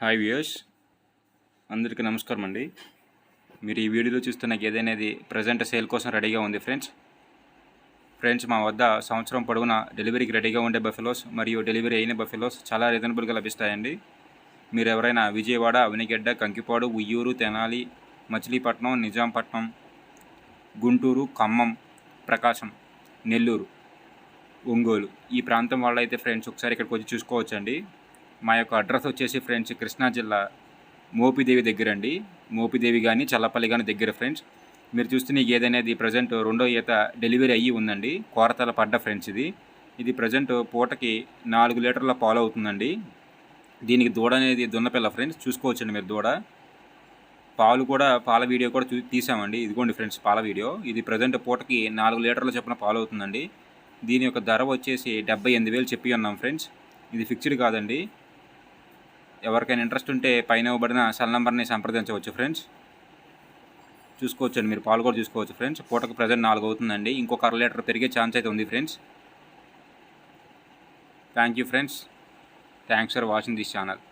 Hi viewers. అందరికీ నమస్కారం అండి. మీరు ఈ వీడియోలో చూస్తున్న గేదె అనేది ప్రజెంట్ సేల్ కోసం రెడీగా ఉంది ఫ్రెండ్స్. ఫ్రెండ్స్ మా వద్ద సంవత్సరం పొడవునా డెలివరీకి రెడీగా ఉండే బఫెలోస్ మరియు డెలివరీ అయిన బఫెలోస్ చాలా రీజనబుల్గా లభిస్తాయండి. మీరు ఎవరైనా విజయవాడ అవినిగడ్డ కంకిపాడు ఉయ్యూరు తెనాలి మచిలీపట్నం నిజాంపట్నం గుంటూరు ఖమ్మం ప్రకాశం నెల్లూరు ఒంగోలు ఈ ప్రాంతం వాళ్ళైతే ఫ్రెండ్స్ ఒకసారి ఇక్కడికి వచ్చి చూసుకోవచ్చండి. మా యొక్క అడ్రస్ వచ్చేసి ఫ్రెండ్స్ కృష్ణా జిల్లా మోపిదేవి దగ్గర అండి. మోపిదేవి కానీ చల్లపల్లి కానీ దగ్గర ఫ్రెండ్స్. మీరు చూస్తున్న ఈ గేదె అనేది ప్రజెంట్ రెండో ఈత డెలివరీ అయ్యి ఉందండి. కోరతల పడ్డ ఫ్రెండ్స్ ఇది. ఇది ప్రజెంట్ పూటకి నాలుగు లీటర్ల పాలు అవుతుందండి. దీనికి దూడ అనేది దున్నపిల్ల ఫ్రెండ్స్. చూసుకోవచ్చండి మీరు దూడ. పాలు కూడా పాల వీడియో కూడా చూ తీసామండి. ఇదిగోండి ఫ్రెండ్స్ పాల వీడియో. ఇది ప్రజెంట్ పూటకి నాలుగు లీటర్ల చొప్పున పాలు అవుతుందండి. దీని యొక్క ధర వచ్చేసి డెబ్బై ఎనిమిది వేలు చెప్పి ఉన్నాం ఫ్రెండ్స్. ఇది ఫిక్స్డ్ కాదండి. ఎవరికైనా ఇంట్రెస్ట్ ఉంటే పైన ఇవ్వబడిన సెల్ నెంబర్ని సంప్రదించవచ్చు ఫ్రెండ్స్ చూసుకోవచ్చండి మీరు పాలు కూడా చూసుకోవచ్చు ఫ్రెండ్స్ పూటకు ప్రజెంట్ నాలుగు అవుతుందండి. ఇంకొక అర లీటర్ పెరిగే ఛాన్స్ అయితే ఉంది friends thank you friends thanks for watching this channel